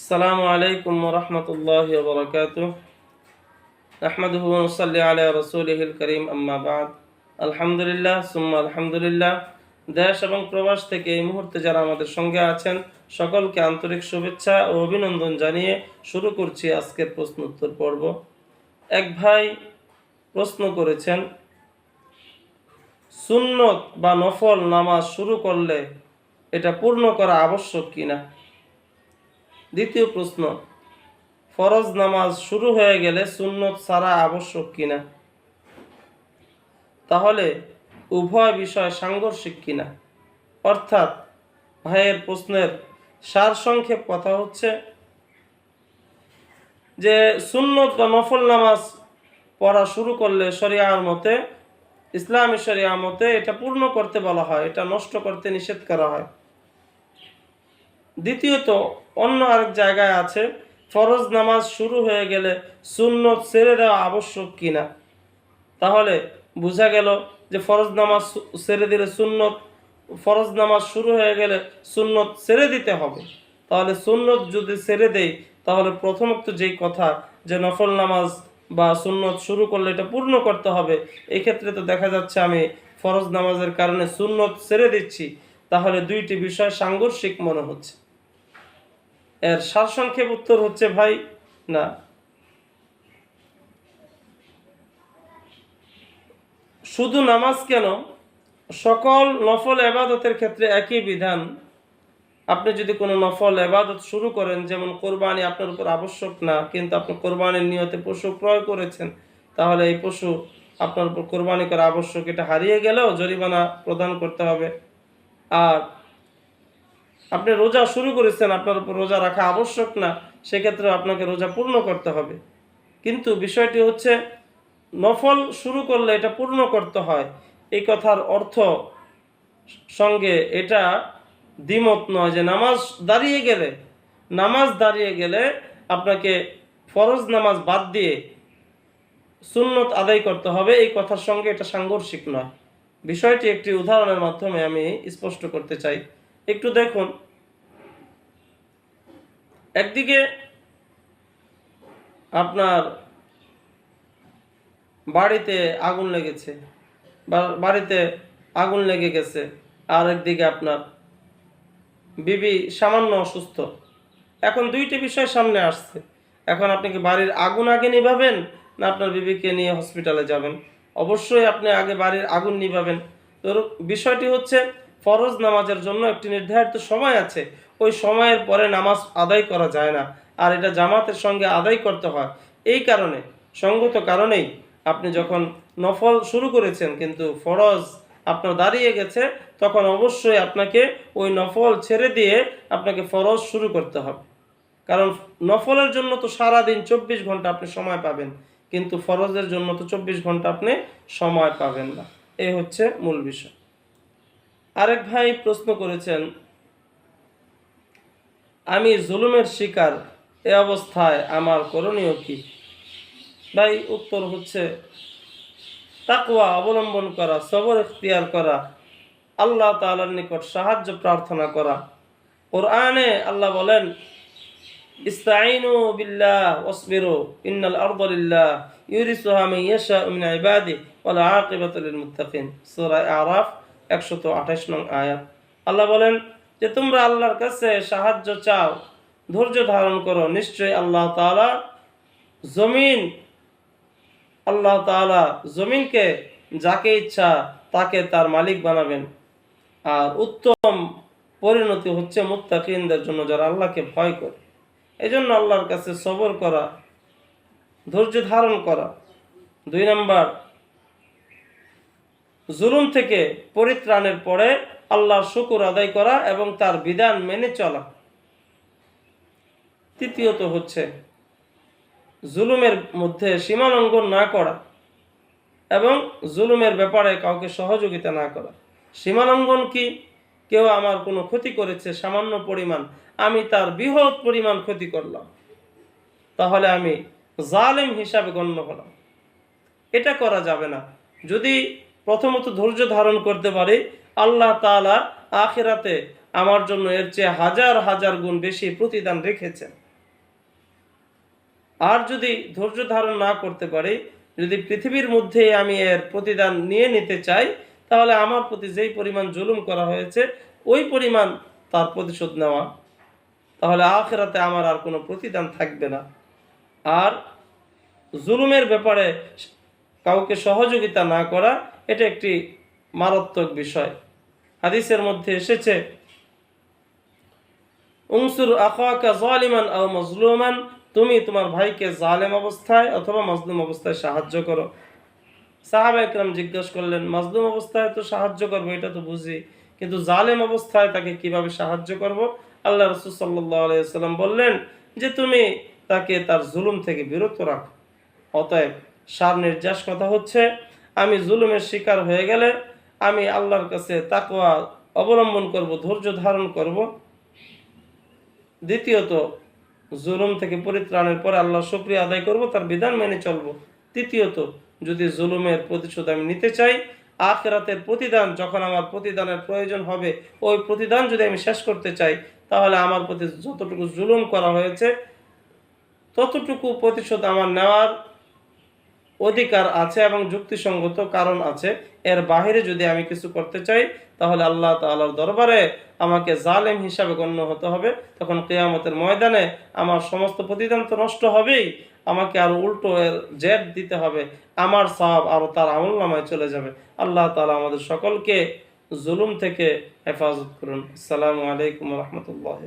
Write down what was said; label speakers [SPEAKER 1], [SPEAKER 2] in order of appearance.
[SPEAKER 1] السلام عليكم ورحمة الله وبركاته نحمده ونصلي على رسوله الكريم أما بعد আলহামদুলিল্লাহ সুম্মা আলহামদুলিল্লাহ দেশ এবং প্রবাস থেকে এই মুহূর্তে যারা আমাদের সঙ্গে আছেন সকলকে আন্তরিক শুভেচ্ছা ও অভিনন্দন জানিয়ে শুরু করছি আজকের প্রশ্ন উত্তর পর্ব এক ভাই প্রশ্ন করেছেন সুন্নত বা নফল নামাজ শুরু করলে এটা পূর্ণ করা আবশ্যক কিনা দ্বিতীয় প্রশ্ন, ফরজ নামাজ শুরু হয়ে গেলে সুন্নত ছাড়া আবশ্যক কিনা? তাহলে উভয় বিষয় সাংঘর্ষিক কিনা? অর্থাৎ ভাইয়ের প্রশ্নের সারসংক্ষেপ কথা হচ্ছে যে, সুন্নত বা নফল নামাজ পড়া শুরু করলে শরিয়ার মতে, ইসলামী শরিয়া মতে এটা পূর্ণ করতে বলা হয়, এটা নষ্ট করতে নিষেধ করা হয়। দ্বিতীয়ত, অন্য আরেক জায়গায় আছে, ফরজ নামাজ শুরু হয়ে গেলে সুন্নত ছেড়ে দেওয়া আবশ্যক কিনা? তাহলে বোঝা গেল যে ফরজ নামাজ ছেড়ে দিলে সুন্নত, ফরজ নামাজ শুরু হয়ে গেলে সুন্নত ছেড়ে দিতে হবে। তাহলে সুন্নত যদি ছেড়ে দেই, তাহলে প্রথমত যেই কথা যে নফল নামাজ বা সুন্নত শুরু করলে এটা পূর্ণ করতে হবে, এক্ষেত্রে তো দেখা যাচ্ছে আমি ফরজ নামাজের কারণে সুন্নত ছেড়ে দিচ্ছি। তাহলে দুইটি বিষয় সাংঘর্ষিক মনে হচ্ছে। এর সারসংক্ষেপ উত্তর হচ্ছে ভাই, না। শুধু নামাজ কেন? সকল নফল এবাদতের ক্ষেত্রে একই বিধান। আপনি যদি কোনো নফল এবাদত শুরু করেন, যেমন কোরবানি আপনার উপর আবশ্যক না, কিন্তু আপনি কোরবানির নিয়তে পশু ক্রয় করেছেন, তাহলে এই পশু আপনার উপর কোরবানি করা আবশ্যক। এটা হারিয়ে গেলেও জরিমানা প্রদান করতে হবে। আর আপনি রোজা শুরু করেছেন, আপনার উপর রোজা রাখা আবশ্যক না সেক্ষেত্রে আপনাকে রোজা পূর্ণ করতে হবে। কিন্তু বিষয়টি হচ্ছে, নফল শুরু করলে এটা পূর্ণ করতে হয়। এই কথার অর্থ সঙ্গে এটা দ্বিমত নয় যে নামাজ দাঁড়িয়ে গেলে, নামাজ দাঁড়িয়ে গেলে আপনাকে ফরজ নামাজ বাদ দিয়ে সুন্নত আদায় করতে হবে, এই কথার সঙ্গে এটা সাংঘর্ষিক নয়। বিষয়টি একটি উদাহরণের মাধ্যমে আমি স্পষ্ট করতে চাই। একটু দেখুন একদিকে আপনার বাড়িতে আগুন লেগেছে বাড়িতে আগুন লেগে গেছে, আর একদিকে আপনার বিবি সামান্য অসুস্থ। এখন দুইটি বিষয় সামনে আসছে। এখন আপনি কি বাড়ির আগুন আগে নিভাবেন, না আপনার বিবিকে নিয়ে হসপিটালে যাবেন? অবশ্যই আপনি আগে বাড়ির আগুন নিভাবেন। তো বিষয়টি হচ্ছে, ফরজ নামাজের জন্য একটি নির্ধারিত সময় আছে। ওই সময়ের পরে নামাজ আদায় করা যায় না, আর এটা জামাতের সঙ্গে আদায় করতে হয়। এই কারণে, সঙ্গত কারণেই আপনি যখন নফল শুরু করেছেন, কিন্তু ফরজ আপনার দাঁড়িয়ে গেছে, তখন অবশ্যই আপনাকে ওই নফল ছেড়ে দিয়ে আপনাকে ফরজ শুরু করতে হবে। কারণ নফলের জন্য তো সারাদিন চব্বিশ ঘণ্টা আপনি সময় পাবেন, কিন্তু ফরজের জন্য তো চব্বিশ ঘণ্টা আপনি সময় পাবেন না। এই হচ্ছে মূল বিষয়। আরেক ভাই প্রশ্ন করেছেন আমি জুলুমের শিকার। এ অবস্থায় আমার করণীয় কি? ভাই, উত্তর হচ্ছে তাকওয়া, অবলম্বন করা, সবর ইখতিয়ার করা, আল্লাহ তাআলার নিকট সাহায্য প্রার্থনা করা। কোরআনে আল্লাহ বলেন ইস্তাইনু বিল্লাহ ওয়াসবিরু, ইন্নাল আরদা লিল্লাহ, ইউরিসুহা মান ইয়াশাউ মিন ইবাদি ওয়াল আকিবাতু লিল মুত্তাকিন। সূরা আরাফ 128 নং আয়াত। আল্লাহ বলেন যে তোমরা আল্লাহর কাছে সাহায্য চাও, ধৈর্য ধারণ করো, নিশ্চয়ই আল্লাহ তাআলা জমিন, আল্লাহ তাআলা জমিনকে যাকে ইচ্ছা তাকে তার মালিক বানাবেন। আর উত্তম পরিণতি হচ্ছে মুত্তাকিনদের জন্য যারা আল্লাহকে ভয় করে। এই জন্য আল্লাহর কাছে সবর করা, ধৈর্য ধারণ করা। দুই নম্বর, জুলুম থেকে পরিত্রাণের পরে আল্লাহর শুকুর আদায় করা এবং তার বিধান মেনে চলা। তৃতীয়ত হচ্ছে জুলুমের মধ্যে সীমালঙ্ঘন না করা এবং জুলুমের ব্যাপারে কাউকে সহযোগিতা না করা। সীমালঙ্ঘন কি? কেউ আমার কোনো ক্ষতি করেছে সামান্য পরিমাণ, আমি তার বৃহৎ পরিমাণ ক্ষতি করলাম। তাহলে আমি জালেম হিসাবে গণ্য হলাম। এটা করা যাবে না। যদি প্রথমত ধৈর্য ধারণ করতে পারি আল্লাহ তাআলা আখিরাতে আমার জন্য এর চেয়ে হাজার হাজার গুণ বেশি প্রতিদান রেখেছেন। আর যদি ধৈর্য ধারণ না করতে পারি, যদি পৃথিবীর মধ্যে আমি এর প্রতিদান নিয়ে নিতে চাই, তাহলে আমার প্রতি যেই পরিমাণ জুলুম করা হয়েছে, ওই পরিমাণ তার প্রতিশোধ নেওয়া। তাহলে আখেরাতে আমার আর কোনো প্রতিদান থাকবে না। আর জুলুমের ব্যাপারে কাউকে সহযোগিতা না করা, এটা একটি মারাত্মক বিষয়। হাদিসের মধ্যে এসেছে তুমি তোমার ভাইকে জালেম অবস্থায় অথবা মজলুম অবস্থায় সাহায্য করো। সাহাবা একরাম জিজ্ঞেস করলেন, মাজলুম অবস্থায় তো সাহায্য করব, এটা তো বুঝি, কিন্তু জালেম অবস্থায় তাকে কীভাবে সাহায্য করব? আল্লাহ রসুল আলাইসাল্লাম বললেন, যে তুমি তাকে তার জুলুম থেকে বিরত রাখো। অতএব সার নির্যাস কথা হচ্ছে, আমি জুলুমের শিকার হয়ে গেলে আমি আল্লাহর কাছে তাকওয়া অবলম্বন করব, ধৈর্য ধারণ করব। দ্বিতীয়ত, জুলুম থেকে পরিত্রাণের পরে আল্লাহ শুক্রিয়া আদায় করব, তার বিধান মেনে চলব। তৃতীয়ত, যদি জুলুমের প্রতিশোধ আমি নিতে চাই, আখেরাতের প্রতিদান, যখন আমার প্রতিদানের প্রয়োজন হবে, ওই প্রতিদান যদি আমি শেষ করতে চাই, তাহলে আমার প্রতি যতটুকু জুলুম করা হয়েছে, ততটুকু প্রতিশোধ আমার নেওয়ার অধিকার আছে এবং যুক্তিসঙ্গত কারণ আছে। এর বাহিরে যদি আমি কিছু করতে চাই, তাহলে আল্লাহ তাআলার দরবারে আমাকে জালেম হিসাবে গণ্য হতে হবে। তখন কেয়ামতের ময়দানে আমার সমস্ত প্রতিদান তো নষ্ট হবেই। আমাকে আরও উল্টো এর জেদ দিতে হবে। আমার সব আরও তার আমল নামায় চলে যাবে। আল্লাহ তাআলা আমাদের সকলকে জুলুম থেকে হেফাজত করুন। আসসালামু আলাইকুম রহমতুল্লাহ